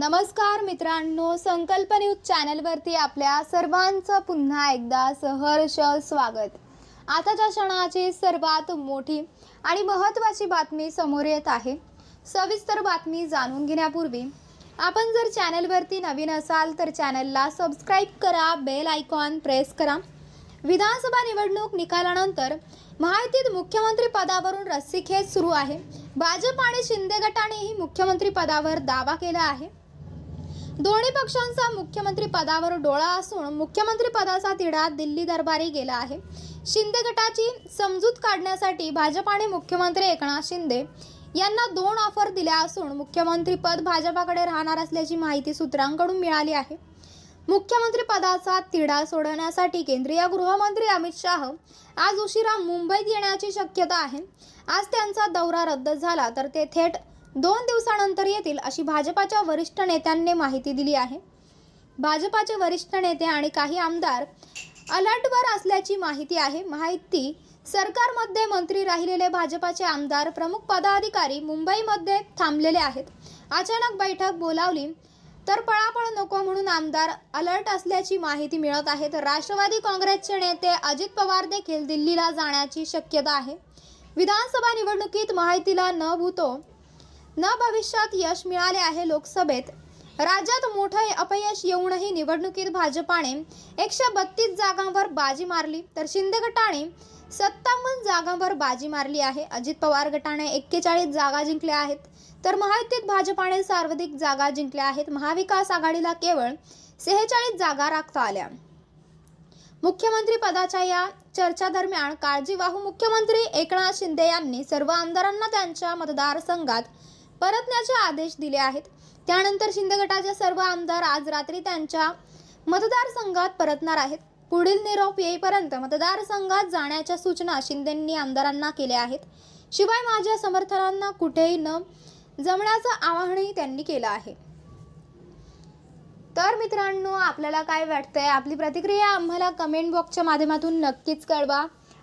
नमस्कार मित्रांनो संकल्प न्यूज चॅनलवरती आपल्या सर्वांचं पुन्हा एकदा सहर्ष स्वागत. आताच्या क्षणाची सर्वात मोठी आणि महत्त्वाची बातमी समोर येत आहे. सविस्तर बातमी जाणून घेण्यापूर्वी आपण जर चॅनलवरती नवीन असाल तर चॅनलला सबस्क्राईब करा बेल आयकॉन प्रेस करा. विधानसभा निवडणूक निकालानंतर महायुतीत मुख्यमंत्री पदावरून रस्सीखेच सुरू आहे. भाजप आणि शिंदे गटानेही मुख्यमंत्री पदावर दावा केला आहे. दोन्ही पक्षांचा मुख्यमंत्री पदावर डोळा असून मुख्यमंत्री पदाचा तिढा दिल्ली दरबारी गेला आहे. शिंदे गटाची समजूत काढण्यासाठी भाजप आणि मुख्यमंत्री एकनाथ शिंदे यांना दोन ऑफर दिल्या असून मुख्यमंत्री पद भाजपाकडे राहणार असल्याची माहिती सूत्रांकडून मिळाली आहे. मुख्यमंत्री पदाचा तिढा सोडवण्यासाठी केंद्रीय गृहमंत्री अमित शाह आज उशिरा मुंबईत येण्याची शक्यता आहे. आज त्यांचा दौरा रद्द झाला तर ते थेट दोन दिवसानंतर येतील अशी भाजपाच्या वरिष्ठ नेत्यांनी माहिती दिली आहे. भाजपाचे वरिष्ठ नेते आणि काही आमदार अलर्टवर असल्याची माहिती आहे. माहिती सरकारमध्ये मंत्री राहिलेले भाजपाचे आमदार प्रमुख पदाधिकारी मुंबईमध्ये थांबलेले आहेत. अचानक बैठक बोलावली तर पळापळ नको म्हणून आमदार अलर्ट असल्याची माहिती मिळत आहे. तर राष्ट्रवादी काँग्रेसचे नेते अजित पवार देखील दिल्लीला जाण्याची शक्यता आहे. विधानसभा निवडणुकीत माहितीला न भूतो न भविष्यात यश मिळाले आहे लोकसभेत. राज्यात मोठं अपयश येऊनही निवडणुकीत भाजपाने एकशे बत्तीस जागांवर बाजी मारली. तर शिंदे गटाने सत्तावन्न जागांवर बाजी मारली आहे. अजित पवार गटाने एक्केचाळीस जागा जिंकल्या आहेत. तर महायुतीत भाजपाने सर्वाधिक जागा जिंकल्या आहेत. महाविकास आघाडीला केवळ सेहेचाळीस जागा राखता आल्या. मुख्यमंत्री पदाच्या या चर्चादरम्यान काळजीवाहू मुख्यमंत्री एकनाथ शिंदे यांनी सर्व आमदारांना त्यांच्या मतदारसंघात परतण्याचे आदेश दिले आहेत. त्यानंतर शिंदे गटाचे सर्व आमदार आज रात्री त्यांच्या मतदारसंघात परतणार आहेत. पुढील निरोप येईपर्यंत मतदारसंघात जाण्याच्या सूचना शिंदेंनी आमदारांना केल्या आहेत. शिवाय माझ्या समर्थनांना कुठेही न जमण्याचं आवाहनही त्यांनी केलं आहे. तर मित्रांनो आपल्याला काय वाटतंय? आपली प्रतिक्रिया आम्हाला कमेंट बॉक्सच्या माध्यमातून नक्कीच कळवा.